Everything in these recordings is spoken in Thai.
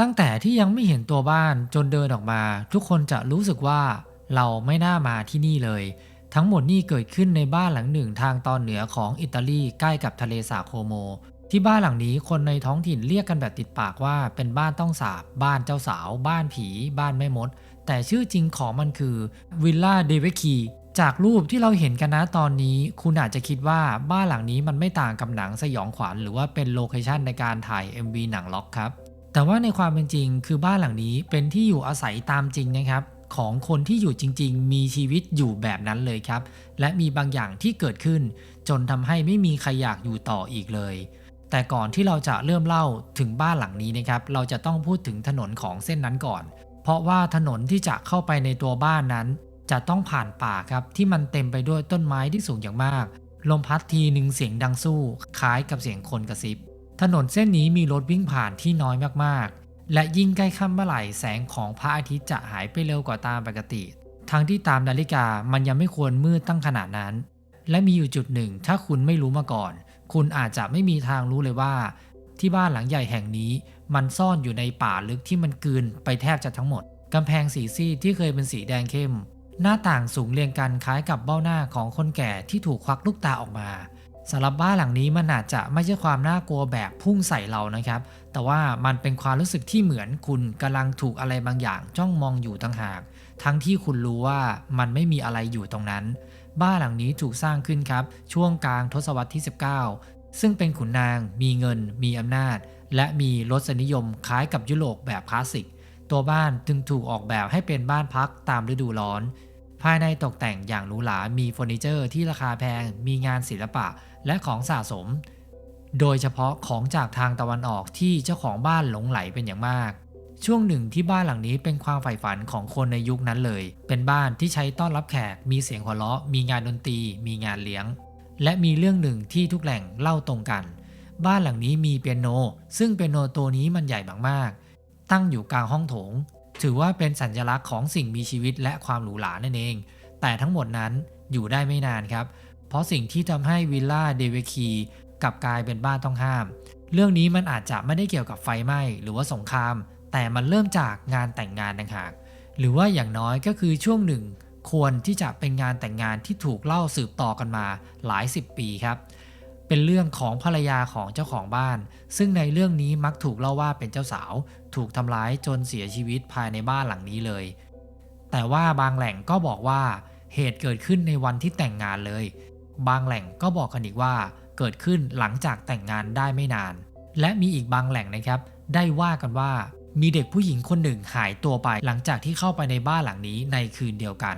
ตั้งแต่ที่ยังไม่เห็นตัวบ้านจนเดินออกมา ทุกคนจะรู้สึกว่าเราไม่น่ามาที่นี่เลย ทั้งหมดนี่เกิดขึ้นในบ้านหลังหนึ่งทางตอนเหนือของอิตาลีใกล้กับทะเลสาบโคโม ที่บ้านหลังนี้คนในท้องถิ่นเรียกกันแบบติดปากว่าเป็นบ้านต้องสาบ บ้านเจ้าสาว บ้านผี บ้านแม่มด แต่ชื่อจริงของมันคือวิลล่าเดเวคีจากรูปที่เราเห็นกันนะตอนนี้ คุณอาจจะคิดว่าบ้านหลังนี้มันไม่ต่างกับหนังสยองขวัญหรือว่าเป็นโลเคชันในการถ่าย MV หนังล็อกครับ แต่ว่าในความเป็นจริงคือบ้านหลังนี้เป็นที่อยู่อาศัยตามจริงนะครับ ของคนที่อยู่จริง ๆ มีชีวิตอยู่แบบนั้นเลยครับ และมีบางอย่างที่เกิดขึ้น จนทำให้ไม่มีใครอยากอยู่ต่ออีกเลย แต่ก่อนที่เราจะเริ่มเล่าถึงบ้านหลังนี้นะครับ เราจะต้องพูดถึงถนนของเส้นนั้นก่อน เพราะว่าถนนที่จะเข้าไปในตัวบ้านนั้น จะต้องผ่านป่าครับที่มันเต็มไปด้วยต้นไม้ที่สูงอย่างมาก ลมพัดทีหนึ่งเสียงดังสู้ คล้ายกับเสียงคนกระซิบ ถนนเส้นนี้มีรถวิ่งผ่านที่น้อยมากๆ และยิ่งใกล้ค่ำเมื่อไหร่แสงของพระอาทิตย์จะหายไปเร็วกว่าตามปกติ ทั้งที่ตามนาฬิกามันยังไม่ควรมืดตั้งขนาดนั้น และมีอยู่จุดหนึ่ง ถ้าคุณไม่รู้มาก่อน คุณอาจจะไม่มีทางรู้เลยว่า ที่บ้านหลังใหญ่แห่งนี้ มันซ่อนอยู่ในป่าลึกที่มันกลืนไปแทบจะทั้งหมดกำแพงสีซีดที่เคยเป็นสีแดงเข้ม หน้าต่างสูงเรียงกันคล้ายกับเบ้าหน้าของคนแก่ที่ถูกควักลูกตาออกมา สำหรับบ้านหลังนี้มันอาจจะไม่ใช่ความน่ากลัวแบบพุ่งใส่เรานะครับ แต่ว่ามันเป็นความรู้สึกที่เหมือนคุณกำลังถูกอะไรบางอย่างจ้องมองอยู่ต่างหาก ทั้งที่คุณรู้ว่ามันไม่มีอะไรอยู่ตรงนั้น บ้านหลังนี้ถูกสร้างขึ้นครับ ช่วงกลางทศวรรษที่ 19 ซึ่งเป็นขุนนาง มีเงิน มีอำนาจ และมีรสนิยมคล้ายกับยุโรปแบบคลาสสิก ตัวบ้านจึงถูกออกแบบให้เป็นบ้านพักตามฤดูร้อน ภายในตกแต่งอย่างหรูหรา มีเฟอร์นิเจอร์ที่ราคาแพง มีงานศิลปะและของสะสม โดยเฉพาะของจากทางตะวันออกที่เจ้าของบ้านหลงไหลเป็นอย่างมาก ช่วงหนึ่งที่บ้านหลังนี้เป็นความใฝ่ฝันของคนในยุคนั้นเลย เป็นบ้านที่ใช้ต้อนรับแขก มีเสียงหัวเราะ มีงานดนตรี มีงานเลี้ยง และมีเรื่องหนึ่งที่ทุกแหล่งเล่าตรงกัน บ้านหลังนี้มีเปียโน ซึ่งเปียโนตัวนี้มันใหญ่มากๆ ตั้งอยู่กลางห้องโถง ถือว่าเป็นสัญลักษณ์ของสิ่งมีชีวิตและความหรูหรานั่นเอง แต่ทั้งหมดนั้นอยู่ได้ไม่นานครับ เพราะสิ่งที่ทำให้วิลล่าเดเวคีกลับกลายเป็นบ้านต้องห้าม เรื่องนี้มันอาจจะไม่ได้เกี่ยวกับไฟไหม้หรือว่าสงคราม แต่มันเริ่มจากงานแต่งงานต่างหาก หรือว่าอย่างน้อยก็คือช่วงหนึ่ง ควรที่จะเป็นงานแต่งงานที่ถูกเล่าสืบต่อกันมาหลายสิบปีครับ เป็นเรื่องของภรรยาของเจ้าของบ้าน ซึ่งในเรื่องนี้มักถูกเล่าว่าเป็นเจ้าสาว ถูกทำร้ายจนเสียชีวิตภายในบ้านหลังนี้เลย แต่ว่าบางแหล่งก็บอกว่าเหตุเกิดขึ้นในวันที่แต่งงานเลย บางแหล่งก็บอกกันอีกว่าเกิดขึ้นหลังจากแต่งงานได้ไม่นาน และมีอีกบางแหล่งนะครับ ได้ว่ากันว่ามีเด็กผู้หญิงคนหนึ่งหายตัวไป หลังจากที่เข้าไปในบ้านหลังนี้ในคืนเดียวกัน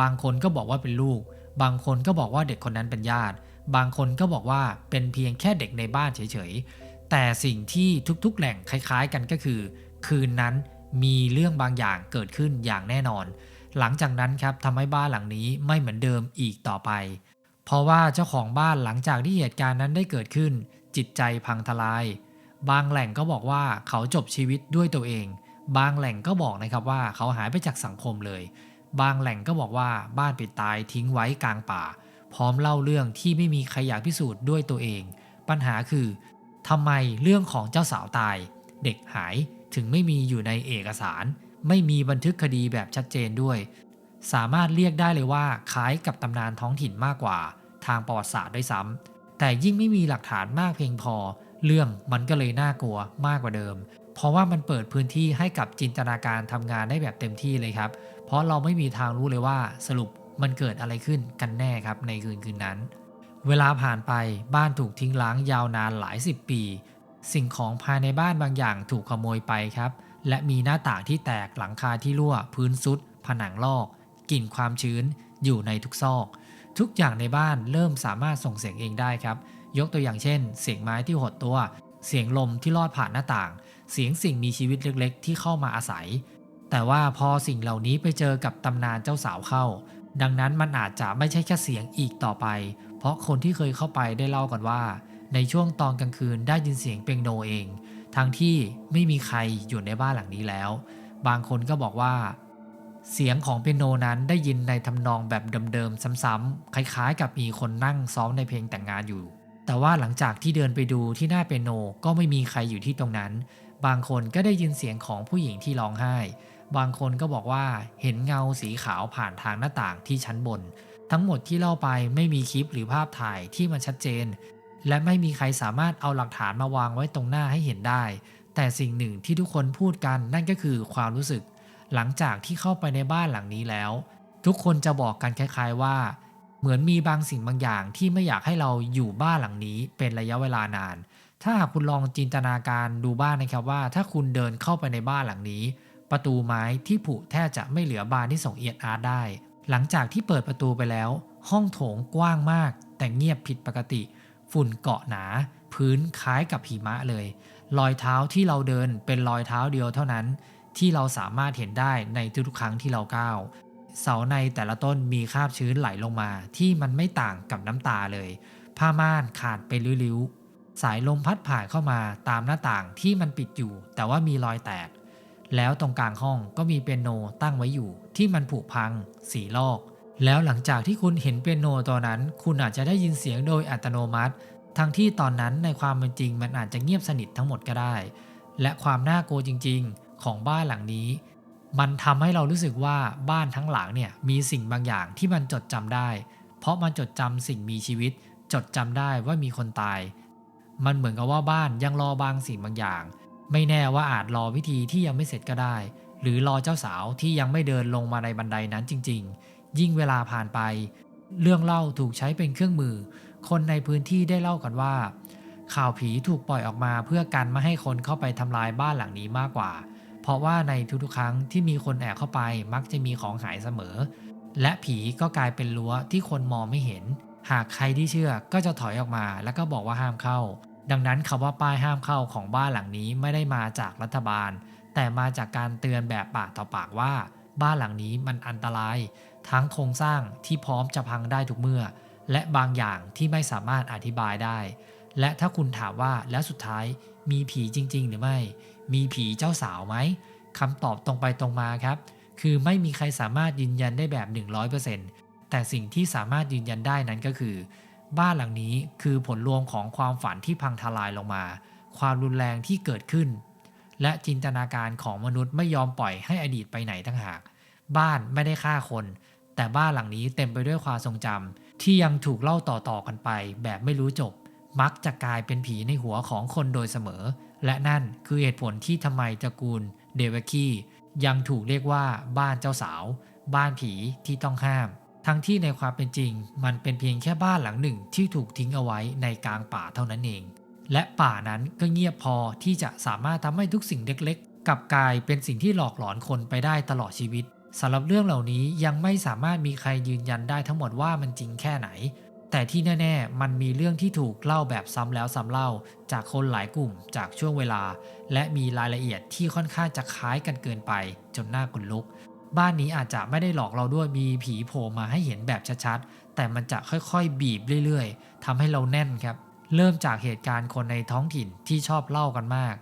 บางคนก็บอกว่าเป็นลูก บางคนก็บอกว่าเด็กคนนั้นเป็นญาติ บางคนก็บอกว่าเป็นเพียงแค่เด็กในบ้านเฉยๆ แต่สิ่งที่ทุกๆ แหล่งคล้าย ๆ กันก็คือ คืนนั้นมีเรื่องบางอย่างเกิดขึ้นอย่างแน่นอน หลังจากนั้นครับทำให้บ้านหลังนี้ไม่เหมือนเดิมอีกต่อไป เพราะว่าเจ้าของบ้านหลังจากที่เหตุการณ์นั้นได้เกิดขึ้น จิตใจพังทลาย บางแหล่งก็บอกว่าเขาจบชีวิตด้วยตัวเอง บางแหล่งก็บอกนะครับว่าเขาหายไปจากสังคมเลย บางแหล่งก็บอกว่าบ้านปิดตายทิ้งไว้กลางป่า พร้อมเล่าเรื่องที่ไม่มีใครอยากพิสูจน์ด้วยตัวเอง ปัญหาคือทำไมเรื่องของเจ้าสาวตาย เด็กหายถึงไม่มีอยู่ในเอกสาร ไม่มีบันทึกคดีแบบชัดเจนด้วย สามารถเรียกได้เลยว่าคล้ายกับตำนานท้องถิ่นมากกว่า ทางประวัติศาสตร์ด้วยซ้ำแต่ยิ่งไม่มีหลักฐานมากเพียงพอ เรื่องมันก็เลยน่ากลัวมากกว่าเดิม เพราะว่ามันเปิดพื้นที่ให้กับจินตนาการทำงานได้แบบเต็มที่เลยครับ เพราะเราไม่มีทางรู้เลยว่าสรุป มันเกิดอะไรขึ้นกันแน่ครับในคืนคืนนั้น เวลาผ่านไปบ้านถูกทิ้งล้างยาวนานหลายสิบปี สิ่งของภายในบ้านบางอย่างถูกขโมยไปครับ และมีหน้าต่างที่แตกหลังคาที่รั่ว พื้นซุด ผนังลอกกลิ่นความชื้นอยู่ในทุกซอก ทุกอย่างในบ้านเริ่มสามารถส่งเสียงเองได้ครับ ยกตัวอย่างเช่น เสียงไม้ที่หดตัว เสียงลมที่ลอดผ่านหน้าต่าง เสียงสิ่งมีชีวิตเล็กๆ ที่เข้ามาอาศัย แต่ว่าพอสิ่งเหล่านี้ไปเจอกับตำนานเจ้าสาวเข้า ดังนั้นมันอาจจะไม่ใช่แค่เสียงอีกต่อไป เพราะคนที่เคยเข้าไปได้เล่ากันว่า ในช่วงตอนกลางคืนได้ยินเสียงเปียโนเอง ทั้งที่ไม่มีใครอยู่ในบ้านหลังนี้แล้ว บางคนก็บอกว่า เสียงของเปียโนนั้นได้ยินในทำนองแบบเดิมๆซ้ำๆคล้ายๆ กับมีคนนั่งซ้อมในเพลงแต่งงานอยู่ แต่ว่าหลังจากที่เดินไปดูที่หน้าเปียโนก็ไม่มีใครอยู่ที่ตรงนั้น บางคนก็ได้ยินเสียงของผู้หญิงที่ร้องไห้ บางคนก็บอกว่าเห็นเงาสีขาวผ่านทางหน้าต่างที่ชั้นบน ทั้งหมดที่เล่าไปไม่มีคลิปหรือภาพถ่ายที่มันชัดเจน และไม่มีใครสามารถเอาหลักฐานมาวางไว้ตรงหน้าให้เห็นได้ แต่สิ่งหนึ่งที่ทุกคนพูดกันนั่นก็คือความรู้สึก หลังจากที่เข้าไปในบ้านหลังนี้แล้ว ทุกคนจะบอกกันคล้าย ๆว่า เหมือนมีบางสิ่งบางอย่างที่ไม่อยากให้เราอยู่บ้านหลังนี้เป็นระยะเวลานาน ถ้าหากคุณลองจินตนาการดูบ้านนะครับว่า ถ้าคุณเดินเข้าไปในบ้านหลังนี้ ประตูไม้ที่ผุแทบจะไม่เหลือบานที่ส่งเอียดอาร์ตได้ หลังจากที่เปิดประตูไปแล้ว ห้องโถงกว้างมาก แต่เงียบผิดปกติ ฝุ่นเกาะหนา พื้นคล้ายกับหิมะเลย รอยเท้าที่เราเดินเป็นรอยเท้าเดียวเท่านั้น ที่เราสามารถเห็นได้ในทุกๆครั้งที่เราก้าวเสาในแต่ละต้นมีคราบชื้นไหลลงมา ที่มันไม่ต่างกับน้ำตาเลย ผ้าม่านขาดไปริ้วๆสายลมพัดผ่านเข้ามาตามหน้าต่างที่มันปิดอยู่ แต่ว่ามีรอยแตก แล้วตรงกลางห้องก็มีเปียโนตั้งไว้อยู่ ที่มันผุพังสีลอก แล้วหลังจากที่คุณเห็นเปียโนตัวนั้น คุณอาจจะได้ยินเสียงโดยอัตโนมัติ ทั้งที่ตอนนั้นในความเป็นจริงมันอาจจะเงียบสนิททั้งหมดก็ได้ และความน่ากลัวจริง ๆ ของบ้านหลังนี้ มันทำให้เรารู้สึกว่าบ้านทั้งหลังเนี่ยมีสิ่งบางอย่างที่มันจดจำได้ เพราะมันจดจำสิ่งมีชีวิต จดจำได้ว่ามีคนตาย มันเหมือนกับว่าบ้านยังรอบางสิ่งบางอย่าง ไม่แน่ว่าอาจรอวิธีที่ยังไม่เสร็จก็ได้ หรือรอเจ้าสาวที่ยังไม่เดินลงมาในบันไดนั้นจริง ๆ ยิ่งเวลาผ่านไป เรื่องเล่าถูกใช้เป็นเครื่องมือ คนในพื้นที่ได้เล่ากันว่า ข่าวผีถูกปล่อยออกมาเพื่อกันไม่ให้คนเข้าไปทำลายบ้านหลังนี้มากกว่า เพราะว่าในทุกๆครั้งที่มีคนแอบเข้าไปมักจะมีของหายเสมอ และผีก็กลายเป็นรั้วที่คนมองไม่เห็น หากใครที่เชื่อก็จะถอยออกมาแล้วก็บอกว่าห้ามเข้า ดังนั้นคำว่าป้ายห้ามเข้าของบ้านหลังนี้ไม่ได้มาจากรัฐบาล แต่มาจากการเตือนแบบปากต่อปากว่า บ้านหลังนี้มันอันตราย ทั้งโครงสร้างที่พร้อมจะพังได้ทุกเมื่อ และบางอย่างที่ไม่สามารถอธิบายได้ และถ้าคุณถามว่าแล้วสุดท้ายมีผีจริง ๆ หรือไม่ มีผีเจ้าสาวไหมคำตอบตรงไปตรงมาครับ คือไม่มีใครสามารถยืนยันได้แบบ 100%แต่สิ่งที่สามารถยืนยันได้นั้นก็คือ บ้านหลังนี้คือผลรวมของความฝันที่พังทลายลงมา ความรุนแรงที่เกิดขึ้น และจินตนาการของมนุษย์ไม่ยอมปล่อยให้อดีตไปไหนทั้งหาก บ้านไม่ได้ฆ่าคน แต่บ้านหลังนี้เต็มไปด้วยความทรงจำที่ยังถูกเล่าต่อๆกันไป แบบไม่รู้จบ มักจะกลายเป็นผีในหัวของคนโดยเสมอ และนั่นคือเหตุผลที่ทำไมตระกูลเดวคียังถูกเรียกว่าบ้านเจ้าสาว บ้านผีที่ต้องห้าม ทั้งที่ในความเป็นจริง มันเป็นเพียงแค่บ้านหลังหนึ่งที่ถูกทิ้งเอาไว้ในกลางป่าเท่านั้นเอง และป่านั้นก็เงียบพอที่จะสามารถทำให้ทุกสิ่งเล็กๆกลับกลายเป็นสิ่งที่หลอกหลอนคนไปได้ตลอดชีวิตสำหรับเรื่องเหล่านี้ยังไม่สามารถมีใครยืนยันได้ทั้งหมดว่ามันจริงแค่ไหน แต่ที่แน่ๆ มันมีเรื่องที่ถูกเล่าแบบซ้ำแล้วซ้ำเล่า จากคนหลายกลุ่มจากช่วงเวลา และมีรายละเอียดที่ค่อนข้างจะคล้ายกันเกินไป จนน่าขนลุก บ้านนี้อาจจะไม่ได้หลอกเราด้วยมีผีโผล่มาให้เห็นแบบชัดๆ แต่มันจะค่อยๆ บีบเรื่อยๆทำให้เราแน่นครับ เริ่มจากเหตุการณ์คนในท้องถิ่นที่ชอบเล่ากันมาก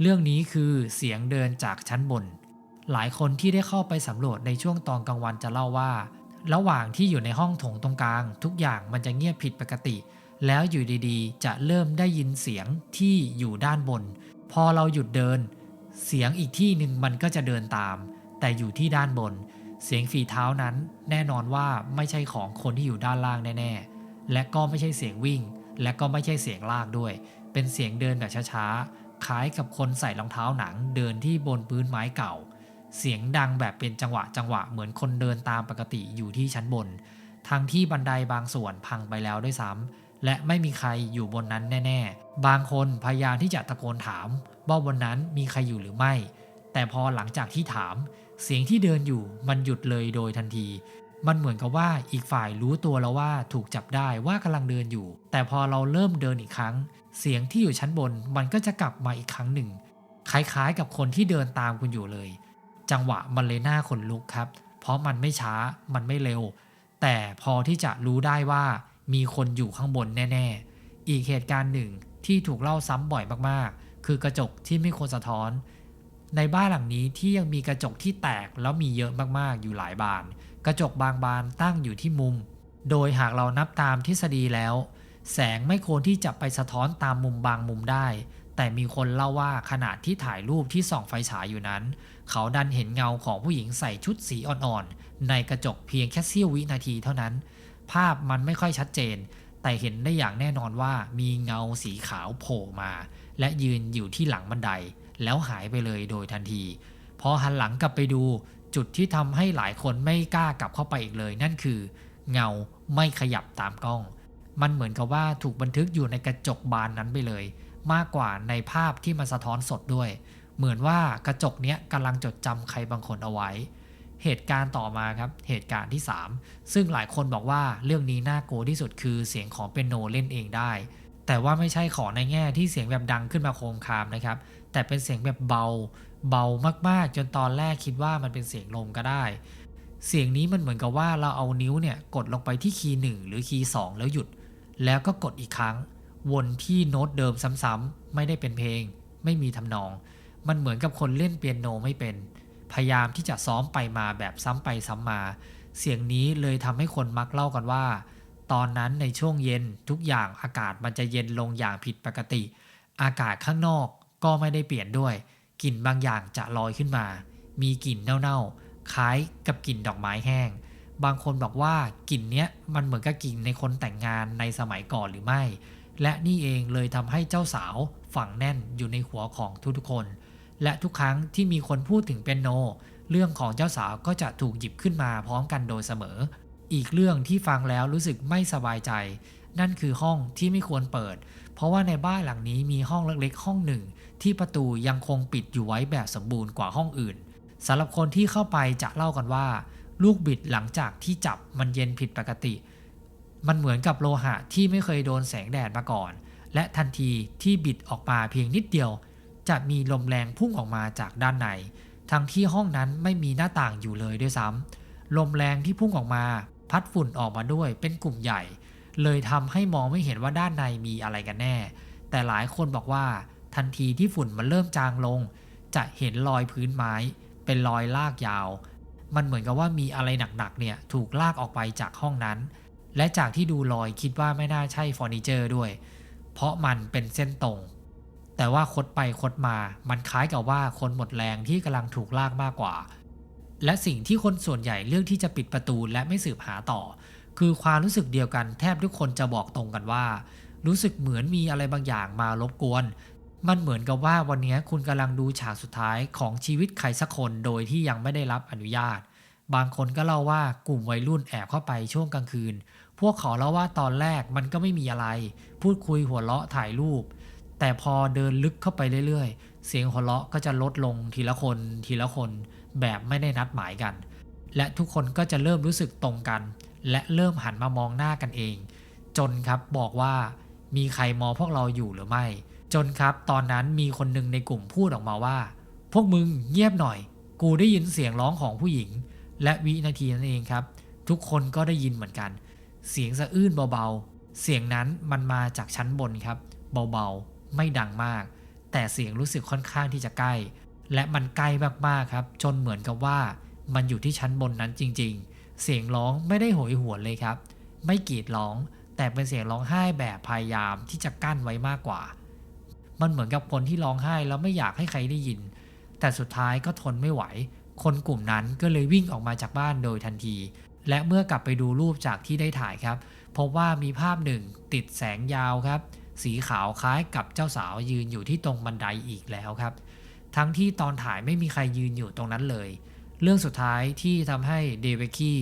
เรื่องนี้คือเสียงเดินจากชั้นบน หลายคนที่ได้เข้าไปสำรวจในช่วงตอนกลางวันจะเล่าว่า ระหว่างที่อยู่ในห้องโถงตรงกลาง ทุกอย่างมันจะเงียบผิดปกติ แล้วอยู่ดีๆ จะเริ่มได้ยินเสียงที่อยู่ด้านบน พอเราหยุดเดิน เสียงอีกที่หนึ่งมันก็จะเดินตาม แต่อยู่ที่ด้านบน เสียงฝีเท้านั้นแน่นอนว่าไม่ใช่ของคนที่อยู่ด้านล่างแน่ๆ และก็ไม่ใช่เสียงวิ่ง และก็ไม่ใช่เสียงลากด้วย เป็นเสียงเดินแบบช้าๆ คล้ายกับคนใส่รองเท้าหนังเดินที่บนพื้นไม้เก่า เสียงดังแบบเป็นจังหวะจังหวะเหมือนคนเดินตามปกติอยู่ที่ชั้นบน ทั้งที่บันไดบางส่วนพังไปแล้วด้วยซ้ำและไม่มีใครอยู่บนนั้นแน่ ๆ บางคนพยายามที่จะตะโกนถามว่าบนนั้นมีใครอยู่หรือไม่ แต่พอหลังจากที่ถาม เสียงที่เดินอยู่มันหยุดเลยโดยทันที มันเหมือนกับว่าอีกฝ่ายรู้ตัวแล้วว่าถูกจับได้ว่ากำลังเดินอยู่ แต่พอเราเริ่มเดินอีกครั้ง เสียงที่อยู่ชั้นบนมันก็จะกลับมาอีกครั้งหนึ่ง คล้ายๆกับคนที่เดินตามคุณอยู่เลย จังหวะมันเลยหน่าขนลุกครับ เพราะมันไม่ช้ามันไม่เร็ว แต่พอที่จะรู้ได้ว่ามีคนอยู่ข้างบนแน่ ๆ อีกเหตุการณ์หนึ่งที่ถูกเล่าซ้ำบ่อยมากๆ คือกระจกที่ไม่ควรสะท้อน ในบ้านหลังนี้ที่ยังมีกระจกที่แตกแล้วมีเยอะมากๆอยู่หลายบาน กระจกบางบานตั้งอยู่ที่มุม โดยหากเรานับตามทฤษฎีแล้ว แสงไม่ควรที่จะไปสะท้อนตามมุมบางมุมได้ แต่มีคนเล่าว่าขณะที่ถ่ายรูปที่ส่องไฟฉายอยู่นั้น เขาดันเห็นเงาของผู้หญิงใส่ชุดสีอ่อนๆ ในกระจกเพียงแค่เสี้ยววินาทีเท่านั้น ภาพมันไม่ค่อยชัดเจน แต่เห็นได้อย่างแน่นอนว่ามีเงาสีขาวโผล่มา และยืนอยู่ที่หลังบันได แล้วหายไปเลยโดยทันที พอหันหลังกลับไปดู จุดที่ทำให้หลายคนไม่กล้ากลับเข้าไปอีกเลย นั่นคือ เงาไม่ขยับตามกล้อง มันเหมือนกับว่าถูกบันทึกอยู่ในกระจกบานนั้นไปเลย มากกว่าในภาพที่มันสะท้อนสดด้วย เหมือนว่ากระจกเนี้ยกำลังจดจำใครบางคนเอาไว้ เหตุการณ์ต่อมาครับ เหตุการณ์ที่ 3 ซึ่งหลายคนบอกว่าเรื่องนี้น่ากลัวที่สุดคือเสียงของเปียโนเล่นเองได้แต่ว่าไม่ใช่ขอในแง่ที่เสียงแบบดังขึ้นมาโคมคามนะครับ แต่เป็นเสียงแบบเบา เบามากๆ จนตอนแรกคิดว่ามันเป็นเสียงลมก็ได้ เสียงนี้มันเหมือนกับว่าเราเอานิ้วเนี่ยกดลงไปที่คีย์หนึ่งหรือคีย์สองแล้วหยุด แล้วก็กดอีกครั้ง วนที่โน้ตเดิมซ้ำๆไม่ได้เป็นเพลง ไม่มีทำนอง มันเหมือนกับคนเล่นเปียโนไม่เป็น พยายามที่จะซ้อมไปมาแบบซ้ำไปซ้ำมา เสียงนี้เลยทำให้คนมักเล่ากันว่า ตอนนั้นในช่วงเย็นทุกอย่างอากาศมันจะเย็นลงอย่างผิดปกติ อากาศข้างนอก ก็ไม่ได้เปลี่ยนด้วย กลิ่นบางอย่างจะลอยขึ้นมา มีกลิ่นเน่าๆ คล้ายกับกลิ่นดอกไม้แห้ง บางคนบอกว่ากลิ่นเนี้ยมันเหมือนกับกลิ่นในคนแต่งงานในสมัยก่อนหรือไม่ และนี่เองเลยทำให้เจ้าสาวฝังแน่นอยู่ในหัวของทุกๆคน และทุกครั้งที่มีคนพูดถึงเปียโน เรื่องของเจ้าสาวก็จะถูกหยิบขึ้นมาพร้อมกันโดยเสมอ อีกเรื่องที่ฟังแล้วรู้สึกไม่สบายใจ นั่นคือห้องที่ไม่ควรเปิด เพราะว่าในบ้านหลังนี้มีห้องเล็กๆ ห้องหนึ่ง ที่ประตูยังคงปิดอยู่ไว้แบบสมบูรณ์กว่าห้องอื่นสำหรับคนที่เข้าไปจะเล่ากันว่า ลูกบิดหลังจากที่จับมันเย็นผิดปกติ มันเหมือนกับโลหะที่ไม่เคยโดนแสงแดดมาก่อน และทันทีที่บิดออกมาเพียงนิดเดียว จะมีลมแรงพุ่งออกมาจากด้านใน ทั้งที่ห้องนั้นไม่มีหน้าต่างอยู่เลยด้วยซ้ำลมแรงที่พุ่งออกมา พัดฝุ่นออกมาด้วยเป็นกลุ่มใหญ่ เลยทำให้มองไม่เห็นว่าด้านในมีอะไรกันแน่ แต่หลายคนบอกว่า ทันทีที่ฝุ่นมันเริ่มจางลง จะเห็นรอยพื้นไม้ เป็นรอยลากยาว มันเหมือนกับว่ามีอะไรหนักๆเนี่ยถูกลากออกไปจากห้องนั้น และจากที่ดูรอยคิดว่าไม่น่าใช่เฟอร์นิเจอร์ด้วย เพราะมันเป็นเส้นตรง แต่ว่าคดไปคดมา มันคล้ายกับว่าคนหมดแรงที่กำลังถูกลากมากกว่า และสิ่งที่คนส่วนใหญ่เลือกที่จะปิดประตูและไม่สืบหาต่อ คือความรู้สึกเดียวกันแทบทุกคนจะบอกตรงกันว่า รู้สึกเหมือนมีอะไรบางอย่างมารบกวน มันเหมือนกับว่าวันนี้คุณกำลังดูฉากสุดท้ายของชีวิตใครสักคนโดยที่ยังไม่ได้รับอนุญาต บางคนก็เล่าว่ากลุ่มวัยรุ่นแอบเข้าไปช่วงกลางคืน พวกเขาเล่าว่าตอนแรกมันก็ไม่มีอะไร พูดคุยหัวเราะถ่ายรูป แต่พอเดินลึกเข้าไปเรื่อยๆ เสียงหัวเราะก็จะลดลงทีละคนทีละคนแบบไม่ได้นัดหมายกัน และทุกคนก็จะเริ่มรู้สึกตรงกัน และเริ่มหันมามองหน้ากันเอง จนครับบอกว่ามีใครมองพวกเราอยู่หรือไม่ จนครับตอนนั้นมีคนหนึ่งในกลุ่มพูดออกมาว่า พวกมึงเงียบหน่อย กูได้ยินเสียงร้องของผู้หญิง และวินาทีนั้นเองครับ ทุกคนก็ได้ยินเหมือนกัน เสียงสะอื้นเบาๆ เสียงนั้นมันมาจากชั้นบนครับ เบาๆ ไม่ดังมาก แต่เสียงรู้สึกค่อนข้างที่จะใกล้ และมันใกล้มากๆครับ จนเหมือนกับว่า มันอยู่ที่ชั้นบนนั้นจริง ๆ เสียงร้องไม่ได้โหยหวนเลยครับ ไม่กรีดร้อง แต่เป็นเสียงร้องไห้แบบพยายามที่จะกั้นไว้มากกว่า มันเหมือนกับคนที่ร้องไห้แล้วไม่อยากให้ใครได้ยิน แต่สุดท้ายก็ทนไม่ไหว คนกลุ่มนั้นก็เลยวิ่งออกมาจากบ้านโดยทันที และเมื่อกลับไปดูรูปจากที่ได้ถ่ายครับ พบว่ามีภาพหนึ่งติดแสงยาวครับ สีขาวคล้ายกับเจ้าสาวยืนอยู่ที่ตรงบันไดอีกแล้วครับ ทั้งที่ตอนถ่ายไม่มีใครยืนอยู่ตรงนั้นเลย เรื่องสุดท้ายที่ทำให้เดวิคี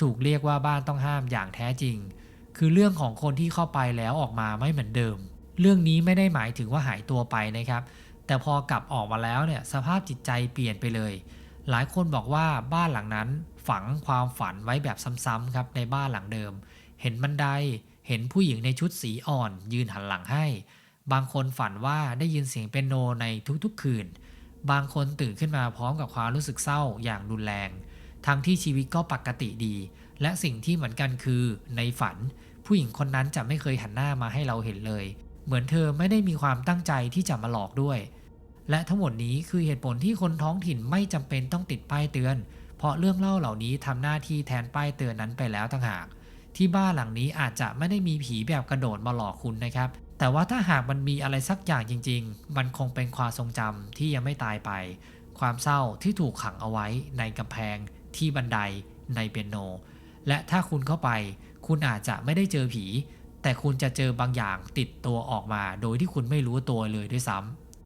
ถูกเรียกว่าบ้านต้องห้ามอย่างแท้จริง คือเรื่องของคนที่เข้าไปแล้วออกมาไม่เหมือนเดิม เรื่องนี้ไม่ได้หมายถึงว่าหายตัวไปนะครับ แต่พอกลับออกมาแล้วเนี่ยสภาพจิตใจเปลี่ยนไปเลย หลายคนบอกว่าบ้านหลังนั้นฝังความฝันไว้แบบซ้ำๆครับในบ้านหลังเดิม เห็นบันได เห็นผู้หญิงในชุดสีอ่อน ยืนหันหลังให้ บางคนฝันว่าได้ยินเสียงเปียโนในทุกๆคืน บางคนตื่นขึ้นมาพร้อมกับความรู้สึกเศร้าอย่างรุนแรง ทั้งที่ชีวิตก็ปกติดี และสิ่งที่เหมือนกันคือในฝัน ผู้หญิงคนนั้นจะไม่เคยหันหน้ามาให้เราเห็นเลย เหมือนเธอไม่ได้มีความตั้งใจที่จะมาหลอกด้วย และทั้งหมดนี้คือเหตุผลที่คนท้องถิ่นไม่จำเป็นต้องติดป้ายเตือน เพราะเรื่องเล่าเหล่านี้ทำหน้าที่แทนป้ายเตือนนั้นไปแล้วต่างหาก ที่บ้านหลังนี้อาจจะไม่ได้มีผีแบบกระโดดมาหลอกคุณนะครับ แต่ว่าถ้าหากมันมีอะไรสักอย่างจริง ๆ มันคงเป็นความทรงจำที่ยังไม่ตายไป ความเศร้าที่ถูกขังเอาไว้ในกำแพง ที่บันไดในเปียโน และถ้าคุณเข้าไป คุณอาจจะไม่ได้เจอผี แต่คุณจะเจอบางอย่างติดตัวออกมา โดยที่คุณไม่รู้ตัวเลยด้วยซ้ำ